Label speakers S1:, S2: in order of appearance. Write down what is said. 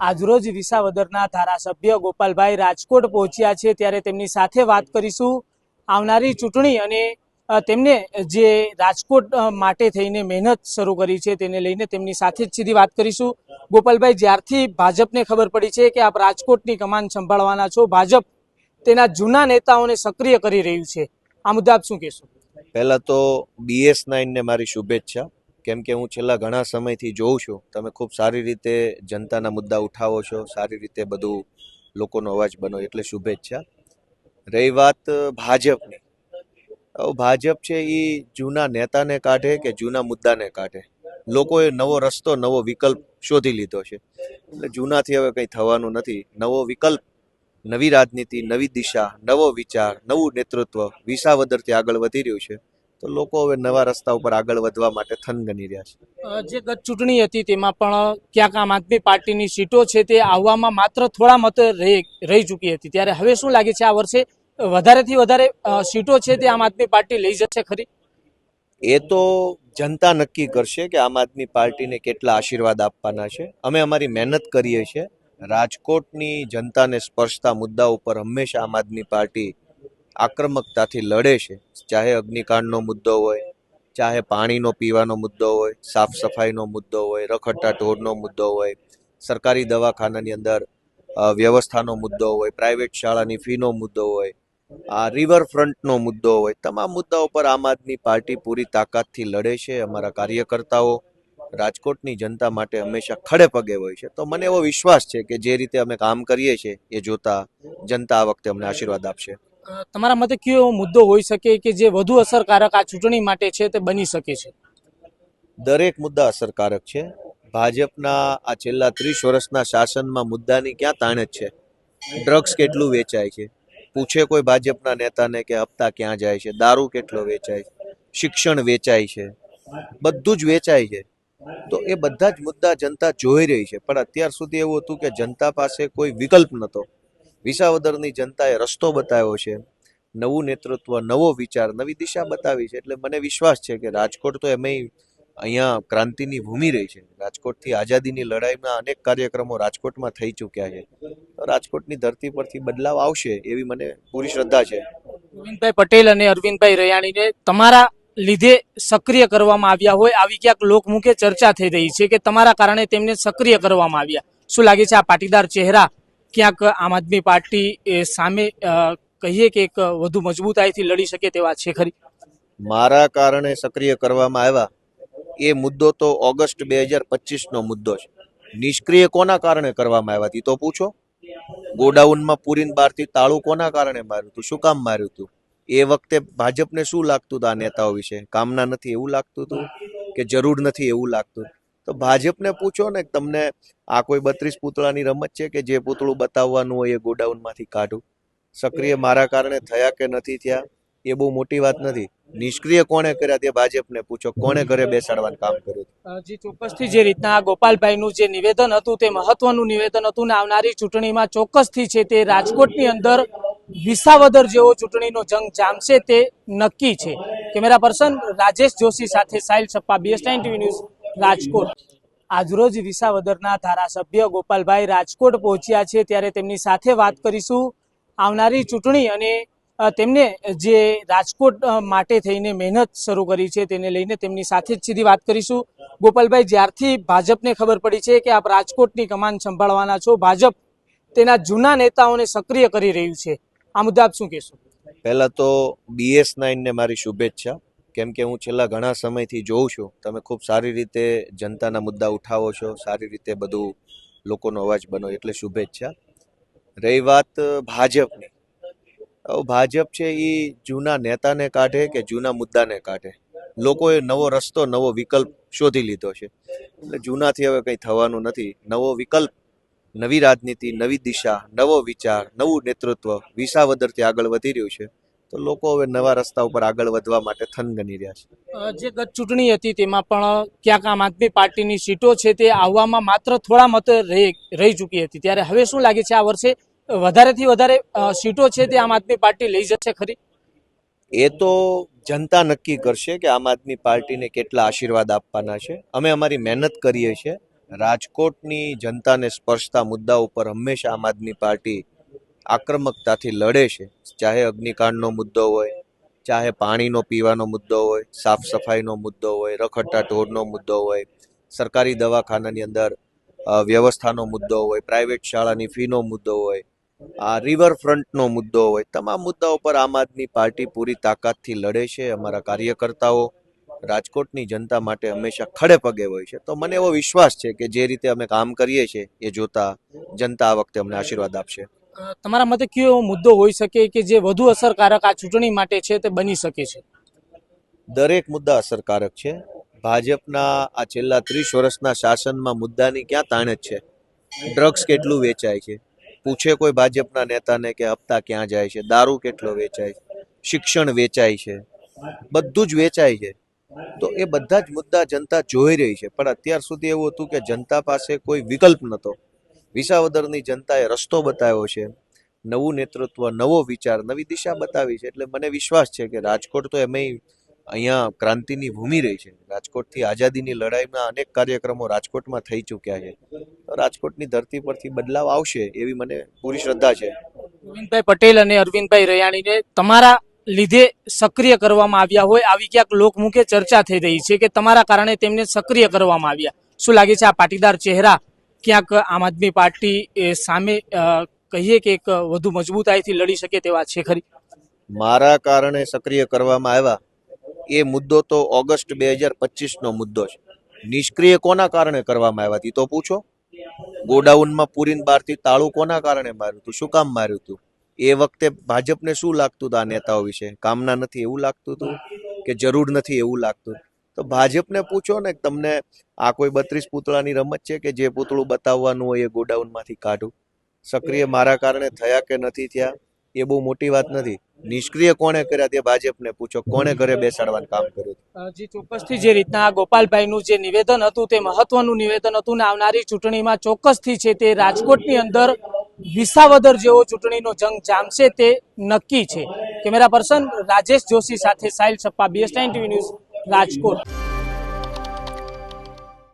S1: આજરોજ વિસાવદરના ધારાસભ્ય ગોપાલભાઈ રાજકોટ પહોંચ્યા છે ત્યારે તેમની સાથે વાત કરીશું. આવનારી ચૂંટણી અને તેમને જે રાજકોટ માટે થઈને મહેનત શરૂ કરી છે તેને લઈને તેમની સાથે જ સીધી વાત કરીશું. ગોપાલભાઈ, જ્યારથી ભાજપને ખબર પડી છે કે આપ રાજકોટની કમાન સંભાળવાના છો, ભાજપ તેના જૂના નેતાઓને સક્રિય કરી રહ્યું છે. આ મુદ્દે આપ શું કહેશો?
S2: પહેલાં તો બીએસ નાઇનને મારી શુભેચ્છા. કેમ કે હું છેલ્લા ઘણા સમયથી જોઉં છું, તમે ખૂબ સારી રીતે જનતાના મુદ્દા ઉઠાવો છો, સારી રીતે બધું લોકોનો અવાજ બનો, એટલે શુભેચ્છા. રહી વાત ભાજપની. ભાજપ છે એ જૂના નેતાને કાઢે કે જૂના મુદ્દાને કાઢે? લોકોએ નવો રસ્તો, નવો વિકલ્પ શોધી લીધો છે. એટલે જૂનાથી હવે કંઈ થવાનું નથી. નવો વિકલ્પ, નવી રાજનીતિ, નવી દિશા, નવો વિચાર, નવું નેતૃત્વ વિસાવદરથી આગળ વધી રહ્યું છે. તો લોકો હવે નવા રસ્તા ઉપર આગળ વધવા માટે થનગની રહ્યા છે.
S1: જે ગત ચૂંટણી હતી તેમાં પણ ક્યાંક આમ આદમી પાર્ટીની સીટો છે તે આવવામાં માત્ર થોડા મત રહી રહી ચૂકી હતી. ત્યારે હવે શું લાગે છે આ વર્ષે વધારેથી વધારે સીટો છે તે આમ આદમી પાર્ટી લઈ જશે ખરી?
S2: એ તો જનતા નક્કી કરશે કે આમ આદમી પાર્ટીને કેટલા આશીર્વાદ આપવાના છે. અમે અમારી મહેનત કરીએ છીએ. રાજકોટની જનતાને સ્પર્શતા મુદ્દા ઉપર હંમેશા આમ આદમી પાર્ટી આક્રમકતાથી લડે છે. ચાહે અગ્નિકાંડનો મુદ્દો હોય, ચાહે પાણીનો પીવાનો મુદ્દો હોય, સાફ સફાઈનો મુદ્દો હોય, રખડતા ઢોરનો મુદ્દો હોય, સરકારી દવાખાનાની અંદર વ્યવસ્થાનો મુદ્દો હોય, પ્રાઇવેટ શાળાની ફીનો મુદ્દો હોય, આ રિવરફ્રન્ટનો મુદ્દો હોય, તમામ મુદ્દાઓ પર આમ આદમી પાર્ટી પૂરી તાકાતથી લડે છે. અમારા કાર્યકર્તાઓ રાજકોટની જનતા માટે હંમેશા ખડે પગે હોય છે. તો મને એવો વિશ્વાસ છે કે જે રીતે અમે કામ કરીએ છીએ, એ જોતા જનતા આ વખતે અમને આશીર્વાદ આપશે.
S1: તમારા મતે કયો મુદ્દો હોઈ શકે કે જે વધુ અસરકારક આ ચૂંટણી માટે છે તે બની શકે છે?
S2: દરેક મુદ્દા અસરકારક છે. ભાજપના આ છેલ્લા ત્રીસ વર્ષના શાસનમાં મુદ્દાની ક્યાં તાણ છે? ડ્રગ્સ કેટલું વેચાય છે? પૂછે કોઈ ભાજપના નેતાને કે હપ્તા ક્યાં જાય છે? દારૂ કેટલો વેચાય છે? શિક્ષણ વેચાય છે? બધું જ વેચાય છે. તો એ બધા જ મુદ્દા જનતા જોઈ રહી છે. પણ અત્યાર સુધી એવું હતું કે જનતા પાસે કોઈ વિકલ્પ નહોતો. વિસાવદરની જનતાએ રસ્તો બતાવ્યો છે, નવું નેતૃત્વ, નવો વિચાર, નવી દિશા બતાવી છે. એટલે મને વિશ્વાસ છે કે રાજકોટ તો એમય અહીંયા ક્રાંતિની ભૂમિ રહી છે. રાજકોટથી આઝાદીની લડાઈમાં અનેક કાર્યક્રમો રાજકોટમાં થઈ ચૂક્યા છે. રાજકોટની ધરતી પરથી બદલાવ આવશે એવી મને પૂરી શ્રદ્ધા છે.
S1: ગોવિંદભાઈ પટેલ અને અરવિંદભાઈ રયાણીને તમારા લીધે સક્રિય કરવામાં આવ્યા હોય આવી ક્યાંક લોકમુખે ચર્ચા થઈ રહી છે કે તમારા કારણે તેમને સક્રિય કરવામાં આવ્યા. શું લાગે છે આ પાટીદાર ચહેરા ક્યાંક આમ આદમી પાર્ટી સામે કહીએ કે એક વધુ મજબૂતાઈથી લડી શકે તેવા છે ખરી?
S2: મારા કારણે સક્રિય કરવામાં આવ્યા એ મુદ્દો તો ઓગસ્ટ બે હજાર પચીસનો મુદ્દો છે. નિષ્ક્રિય કોના કારણે કરવામાં આવ્યા હતી તો પૂછો? ગોડાઉનમાં પૂરીને બહારથી તાળું કોના કારણે માર્યું હતું શું કામ માર્યું હતું એ વખતે ભાજપને શું લાગતું હતું આ નેતાઓ વિશે? કામના નથી એવું લાગતું હતું કે જરૂર નથી એવું લાગતું? તો ભાજપને પૂછો ને, તમને આ કોઈ બત્રીસ પૂતળાની રમત છે કે જે પૂતળું બતાવવાનું હોય એ ગોડાઉનમાંથી કાઢું? સક્રિય મારા કારણે થયા કે નથી થયા? એ બહુ મોટી વાત નથી. નિષ્ક્રિય કોણે કર્યા તે ભાજપને પૂછો. કોણે ઘરે બેસાડવાનું કામ કર્યું
S1: જે ચોક્કસથી જે રીતના ગોપાલભાઈનું જે નિવેદન હતું તે મહત્વનું નિવેદન હતું ને આવનારી ચૂંટણીમાં ચોક્કસથી છે તે રાજકોટની અંદર વિસાવદર જેવો ચૂંટણીનો જંગ જામશે તે નક્કી છે. કેમેરા પર્સન રાજેશ જોશી સાથે Sahil Sappa BS TV news Rajkot. આજરોજ વિસાવદરના ધારાસભ્ય ગોપાલભાઈ રાજકોટ પહોંચ્યા છે. ત્યારે તેમની સાથે વાત કરીશું આવનારી ચૂંટણી અને તેમને જે રાજકોટ માટે થઈને મહેનત શરૂ કરી છે તેને લઈને તેમની સાથે જ સીધી વાત કરીશું. ગોપાલભાઈ, જ્યારથી ભાજપને ખબર પડી છે કે આપ રાજકોટની કમાન સંભાળવાના છો, ભાજપ તેના જૂના નેતાઓને સક્રિય કરી રહ્યું છે. આ મુદ્દા આપ શું કહેશો?
S2: પહેલાં તો બીએસ નાઇનને મારી શુભેચ્છા. કેમ કે હું છેલ્લા ઘણા સમયથી જોઉં છું, તમે ખૂબ સારી રીતે જનતાના મુદ્દા ઉઠાવો છો, સારી રીતે બધું લોકોનો અવાજ બનો, એટલે શુભેચ્છા. રહી વાત ભાજપની. ભાજપ છે એ જૂના નેતાને કાઢે કે જૂના મુદ્દાને કાઢે? લોકોએ નવો રસ્તો, નવો વિકલ્પ શોધી લીધો છે. એટલે જૂનાથી હવે કંઈ થવાનું નથી. નવો વિકલ્પ, નવી રાજનીતિ, નવી દિશા, નવો વિચાર, નવું નેતૃત્વ વિસાવદરથી આગળ વધી રહ્યું છે. તો લોકો હવે નવા રસ્તા ઉપર આગળ વધવા માટે થનગની રહ્યા છે.
S1: જે ગત ચૂંટણી હતી તેમાં પણ ક્યાંક આમ આદમી પાર્ટીની સીટો છે તે આવવામાં માત્ર થોડા મત રહી રહી ચૂકી હતી. ત્યારે હવે શું લાગે છે આ વર્ષે વધારેથી વધારે સીટો છે તે આમ આદમી પાર્ટી લઈ જશે ખરી?
S2: એ તો જનતા નક્કી કરશે કે આમ આદમી પાર્ટીને કેટલા આશીર્વાદ આપવાના છે. અમે અમારી મહેનત કરીએ છીએ. રાજકોટની જનતાને સ્પર્શતા મુદ્દા ઉપર હંમેશા આમ આદમી પાર્ટી આક્રમકતાથી લડે છે. ચાહે અગ્નિકાંડનો મુદ્દો હોય, ચાહે પાણીનો પીવાનો મુદ્દો હોય, સાફ સફાઈનો મુદ્દો હોય, રખડતા ઢોરનો મુદ્દો હોય, સરકારી દવાખાનાની અંદર વ્યવસ્થાનો મુદ્દો હોય, પ્રાઇવેટ શાળાની ફીનો મુદ્દો હોય, આ રિવરફ્રન્ટનો મુદ્દો હોય, તમામ મુદ્દાઓ પર આમ આદમી પાર્ટી પૂરી તાકાતથી લડે છે. અમારા કાર્યકર્તાઓ રાજકોટની જનતા માટે હંમેશા ખડે પગે હોય છે. તો મને એવો વિશ્વાસ છે કે જે રીતે અમે કામ કરીએ છીએ, એ જોતા જનતા આ વખતે અમને આશીર્વાદ આપશે.
S1: તમારા મતે કયો મુદ્દો હોઈ શકે કે જે વધુ અસરકારક આ ચૂંટણી માટે છે તે બની શકે છે?
S2: દરેક મુદ્દા અસરકારક છે. ભાજપના આ છેલ્લા ત્રીસ વર્ષના શાસનમાં મુદ્દાની ક્યાં તાણ છે? ડ્રગ્સ કેટલું વેચાય છે? પૂછે કોઈ ભાજપના નેતાને કે હપ્તા ક્યાં જાય છે? દારૂ કેટલો વેચાય છે? શિક્ષણ વેચાય છે? બધું જ વેચાય છે. તો એ બધા જ મુદ્દા જનતા જોઈ રહી છે. પણ અત્યાર સુધી એવું હતું કે જનતા પાસે કોઈ વિકલ્પ નહોતો. વિસાવદરની જનતાએ રસ્તો બતાવ્યો છે, નવું નેતૃત્વ, નવો વિચાર, નવી દિશા બતાવી છે. એટલે મને વિશ્વાસ છે કે રાજકોટ તો એમય અહીંયા ક્રાંતિની ભૂમિ રહી છે. રાજકોટથી આઝાદીની લડાઈમાં અનેક કાર્યક્રમો રાજકોટમાં થઈ ચૂક્યા છે. રાજકોટની ધરતી પરથી બદલાવ આવશે એવી મને પૂરી શ્રદ્ધા છે.
S1: ગોવિંદભાઈ પટેલ અને અરવિંદભાઈ રયાણીને તમારા લીધે સક્રિય કરવામાં આવ્યા હોય આવી ક્યાંક લોકમુખે ચર્ચા થઈ રહી છે કે તમારા કારણે તેમને સક્રિય કરવામાં આવ્યા. શું લાગે છે આ પાટીદાર ચહેરા ક્યાંક આમ આદમી પાર્ટી સામે કહીએ કે એક વધુ મજબૂતાઈથી લડી શકે તેવા છે ખરી?
S2: મારા કારણે સક્રિય કરવામાં આવ્યા એ મુદ્દો તો ઓગસ્ટ બે હજાર પચીસનો મુદ્દો છે. નિષ્ક્રિય કોના કારણે કરવામાં આવ્યા હતી તો પૂછો? ગોડાઉનમાં પૂરીને બહારથી તાળું કોના કારણે માર્યું હતું શું કામ માર્યું હતું એ વખતે ભાજપને શું લાગતું હતું આ નેતાઓ વિશે? કામના નથી એવું લાગતું હતું કે જરૂર નથી એવું લાગતું? તો ભાજપને પૂછો ને તમને આ કોઈ બત્રીસ પૂતળાની રમત છે કે જે પૂતળું બતાવવાનું હોય એ ગોડાઉનમાંથી કાઢું? સક્રિય મારા કારણે થયા કે નથી થયા? એ બહુ મોટી વાત નથી. નિષ્ક્રિય કોણે કર્યા તે ભાજપને પૂછો. કોણે ઘરે બેસાડવાનું કામ કર્યું
S1: જી ચોક્કસથી જે રીતના ગોપાલભાઈનું જે નિવેદન હતું તે મહત્વનું નિવેદન હતું ને આવનારી ચૂંટણીમાં ચોક્કસથી છે તે રાજકોટની અંદર વિસાવદર જેવો ચૂંટણીનો જંગ જામશે તે નક્કી છે. કેમેરા પર્સન રાજેશ જોશી સાથે Sahil Sappa BS TV news Rajkot.